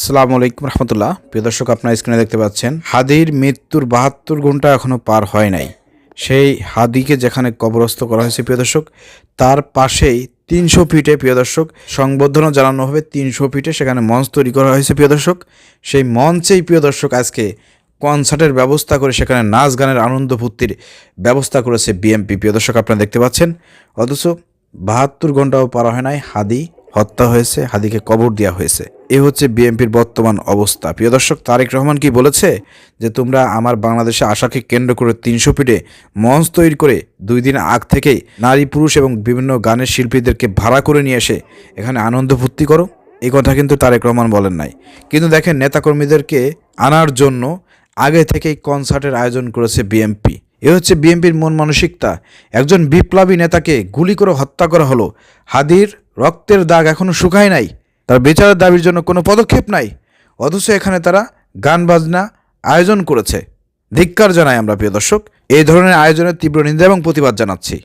আসসালামু আলাইকুম রহমতুল্লাহ। প্রিয় দর্শক, আপনার স্ক্রিনে দেখতে পাচ্ছেন, হাদির মৃত্যুর বাহাত্তর ঘণ্টা এখনও পার হয় নাই। সেই হাদিকে যেখানে কবরস্থ করা হয়েছে, প্রিয় দর্শক, তার পাশেই তিনশো ফিটে, প্রিয় দর্শক, সংবর্ধনা জানানো হবে তিনশো ফিটে, সেখানে মঞ্চ তৈরি করা হয়েছে, প্রিয় দর্শক। সেই মঞ্চেই, প্রিয় দর্শক, আজকে কনসার্টের ব্যবস্থা করে সেখানে নাচ গানের আনন্দ ফুর্তির ব্যবস্থা করেছে বিএমপি, প্রিয় দর্শক, আপনারা দেখতে পাচ্ছেন। অথচ বাহাত্তর ঘন্টাও পারা হয় নাই হাদি হত্যা হয়েছে, হাদিকে কবর দেওয়া হয়েছে। এ হচ্ছে বিএনপির বর্তমান অবস্থা। প্রিয় দর্শক, তারেক রহমান কি বলেছে যে, তোমরা আমার বাংলাদেশে আশাকে কেন্দ্র করে তিনশো ফিটে মঞ্চ তৈরি করে দুই দিন আগ থেকেই নারী, পুরুষ এবং বিভিন্ন গানের শিল্পীদেরকে ভাড়া করে নিয়ে এসে এখানে আনন্দ ফুর্তি করো? এই কথা কিন্তু তারেক রহমান বলেন নাই। কিন্তু দেখেন, নেতাকর্মীদেরকে আনার জন্য আগে থেকেই কনসার্টের আয়োজন করেছে বিএমপি এ হচ্ছে বিএনপির মন মানসিকতা। একজন বিপ্লবী নেতাকে গুলি করে হত্যা করা হলো হাদির রক্তের দাগ এখনও শুকায় নাই। তার বিচারের দাবির জন্য কোনো পদক্ষেপ নাই। অথচ এখানে তারা গান বাজনা আয়োজন করেছে। ধিক্কার জানাই আমরা, প্রিয় দর্শক। এই ধরনের আয়োজনের তীব্র নিন্দা এবং প্রতিবাদ জানাচ্ছি।